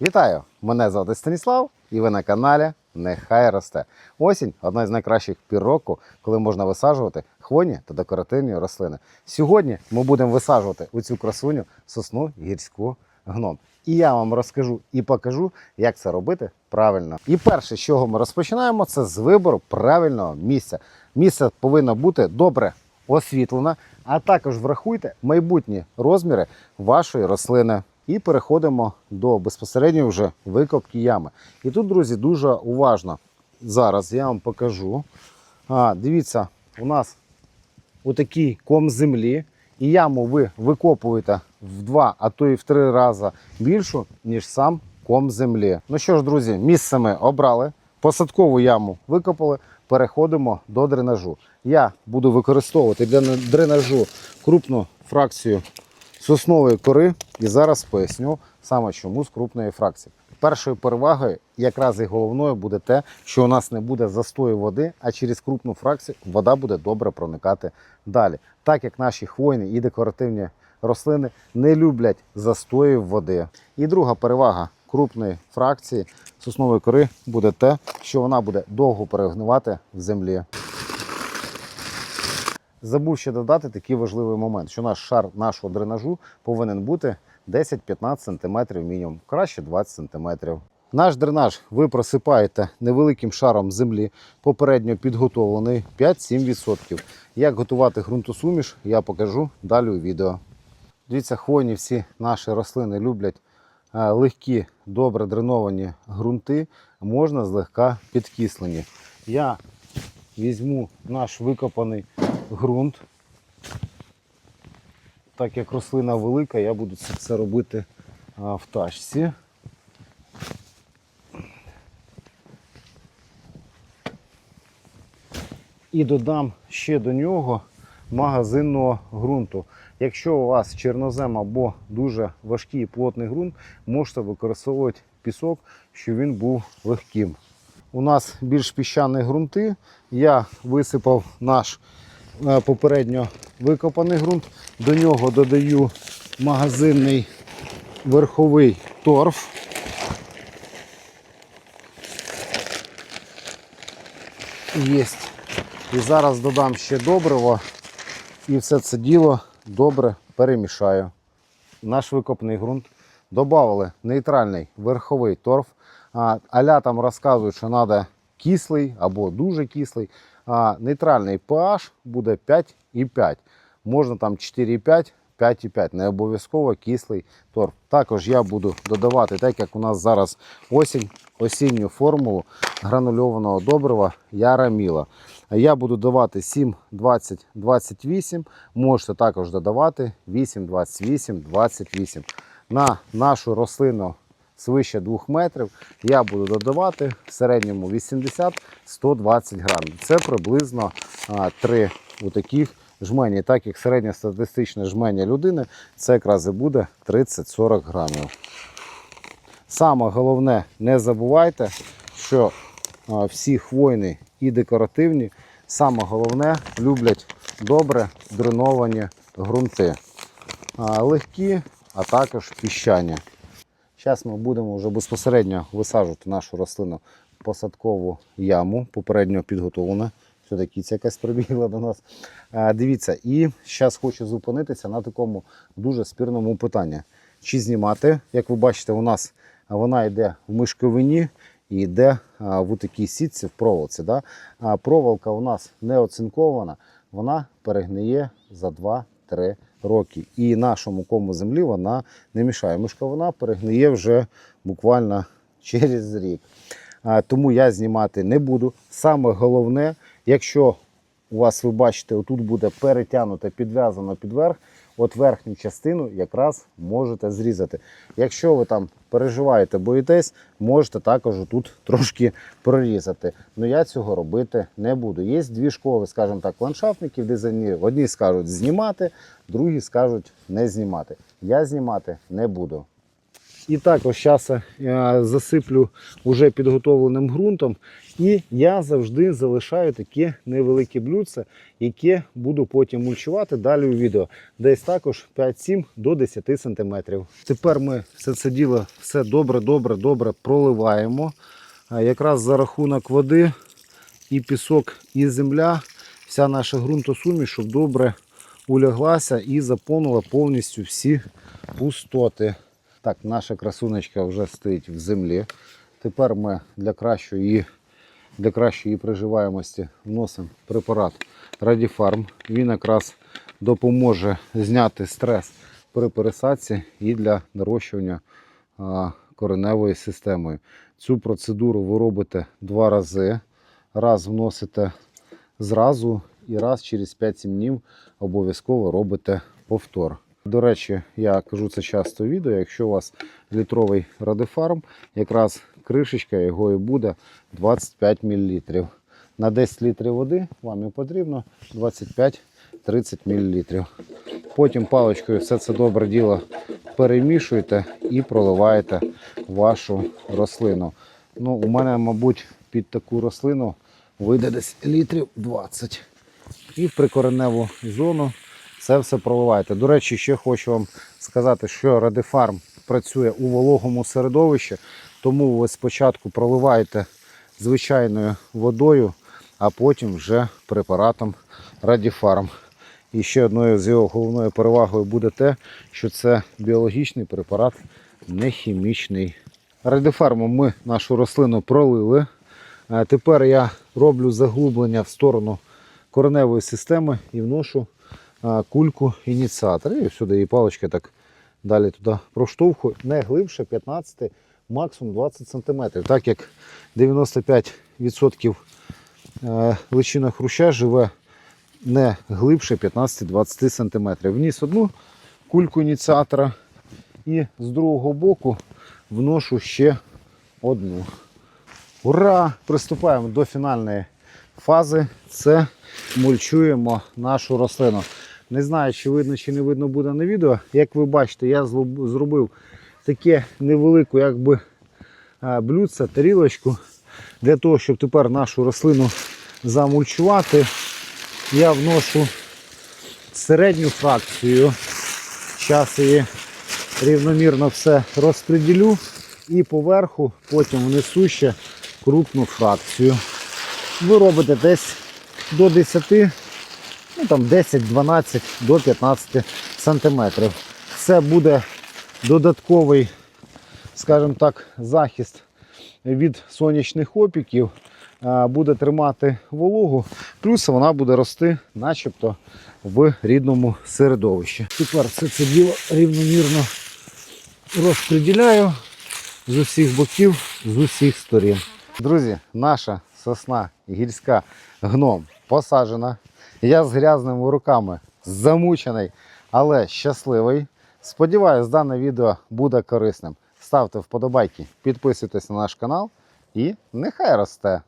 Вітаю! Мене звати Станіслав, і ви на каналі Нехай росте. Осінь одна з найкращих пір року, коли можна висаджувати хвойні та декоративні рослини. Сьогодні ми будемо висаджувати у цю красуню сосну гірську гном. І я вам розкажу і покажу, як це робити правильно. І перше, з чого ми розпочинаємо, це з вибору правильного місця. Місце повинно бути добре освітлене, а також врахуйте майбутні розміри вашої рослини. І переходимо до безпосередньо вже викопки ями. І тут, друзі, дуже уважно. Зараз я вам покажу. А, дивіться, у нас отакий ком землі, і яму ви викопуєте в два, а то і в три рази більшу, ніж сам ком землі. Ну що ж, друзі, місце ми обрали, посадкову яму викопали, переходимо до дренажу. Я буду використовувати для дренажу крупну фракцію соснової кори, і зараз поясню саме чому з крупної фракції. Першою перевагою, якраз і головною, буде те, що у нас не буде застою води, а через крупну фракцію вода буде добре проникати далі. Так як наші хвойні і декоративні рослини не люблять застоїв води. І друга перевага крупної фракції соснової кори буде те, що вона буде довго перегнивати в землі. Забув ще додати такий важливий момент, що наш шар нашого дренажу повинен бути 10-15 см мінімум, краще 20 см. Наш дренаж ви просипаєте невеликим шаром землі, попередньо підготовлений 5-7%. Як готувати ґрунтосуміш, я покажу далі у відео. Дивіться, хвойні всі наші рослини люблять е, легкі, добре дреновані ґрунти, можна злегка підкислені. Я візьму наш викопаний ґрунт. Так як рослина велика, я буду це, це робити в тачці. І додам ще до нього магазинного ґрунту. Якщо у вас чорнозем або дуже важкий і плотний ґрунт, можете використовувати пісок, щоб він був легким. У нас більш піщані ґрунти. Я висипав наш попередньо викопаний ґрунт. До нього додаю магазинний верховий торф. Єсть. І зараз додам ще добриво і все це діло добре перемішаю. Наш викопний ґрунт. Добавили нейтральний верховий торф. Аля там розказують, що треба кислий або дуже кислий. А нейтральний pH буде 5,5. Можна там 4,5, 5,5. Не обов'язково кислий торф. Також я буду додавати, так як у нас зараз осінь, осінню формулу гранульованого добрива Яраміла. Я буду давати 7, 20, 28. Можете також додавати 8, 28, 28. На нашу рослину свище 2 метрів я буду додавати в середньому 80-120 грамів. Це приблизно а, 3 таких жмені. Так як середньостатистичне жмення людини, це якраз і буде 30-40 грамів. Саме головне, не забувайте, що всі хвойні і декоративні, саме головне люблять добре дреновані ґрунти. Легкі, а також піщані. Зараз ми будемо вже безпосередньо висаджувати нашу рослину посадкову яму, попередньо підготовлена. Все-таки це якась прибігла до нас. А, дивіться, і зараз хочу зупинитися на такому дуже спірному питанні. Чи знімати, як ви бачите, у нас вона йде в мишковині і йде а, в такій сітці в проволоці. Да? А проволока у нас не оцинкована, вона перегниє за 2-3 роки. І нашому кому землі вона не мішає. Мишковина перегниє вже буквально через рік. Тому я знімати не буду. Саме головне, якщо у вас, ви бачите, отут буде перетягнуто, підв'язано під верх, от верхню частину якраз можете зрізати. Якщо ви там переживаєте, боїтесь, можете також тут трошки прорізати. Ну я цього робити не буду. Є дві школи, скажімо так, ландшафтників, дизайнерів. Одні скажуть знімати, другі скажуть не знімати. Я знімати не буду. І також зараз я засиплю вже підготовленим ґрунтом. І я завжди залишаю таке невелике блюдце, яке буду потім мульчувати далі у відео. Десь також 5-7 до 10 см. Тепер ми все це діло все добре, добре, добре проливаємо. Якраз за рахунок води і пісок, і земля, вся наша ґрунтосуміш, щоб добре уляглася і заповнила повністю всі пустоти. Так, наша красунечка вже стоїть в землі. Тепер ми для кращої, її- для кращої її приживаємості вносимо препарат Радіфарм. Він якраз допоможе зняти стрес при пересадці і для нарощування а, кореневої системи. Цю процедуру ви робите два рази. Раз вносите зразу і раз через 5-7 днів обов'язково робите повтор. До речі, я кажу це часто в відео. Якщо у вас літровий радифарм, якраз кришечка його і буде 25 мл. На 10 літрів води вам і потрібно 25-30 мл. Потім паличкою все це добре діло перемішуєте і проливаєте вашу рослину. Ну, у мене, мабуть, під таку рослину вийде десь літрів 20. І в прикореневу зону це все проливаєте. До речі, ще хочу вам сказати, що Радифарм працює у вологому середовищі, тому ви спочатку проливаєте звичайною водою, а потім вже препаратом Радіфарм. І ще одною з його головною перевагою буде те, що це біологічний препарат, не хімічний. Радіфармом ми нашу рослину пролили. Е, Тепер я роблю заглублення в сторону кореневої системи і вношу кульку ініціатор. І сюди її паличка так далі туди проштовхую. Не глибше 15, максимум 20 см. Так як 95% е, личина хруща живе не глибше 15-20 см. Вніс одну кульку ініціатора і з другого боку вношу ще одну. Ура! Приступаємо до фінальної фази. Це мульчуємо нашу рослину. Не знаю, чи видно, чи не видно буде на відео. Як ви бачите, я зробив таке невелику якби, блюдце, тарілочку для того, щоб тепер нашу рослину замульчувати. Я вношу середню фракцію. Зараз її рівномірно все розподілю і поверху потім внесу ще крупну фракцію. Ви робите десь до 10, ну там 10-12 до 15 сантиметрів. Це буде додатковий, скажімо так, захист від сонячних опіків, буде тримати вологу, плюс вона буде рости начебто в рідному середовищі. Тепер все це діло рівномірно розподіляю з усіх боків, з усіх сторін. Друзі, наша сосна гірська гном посаджена. Я з грязними руками замучений, але щасливий. Сподіваюсь, дане відео буде корисним. Ставте вподобайки, підписуйтесь на наш канал і нехай росте.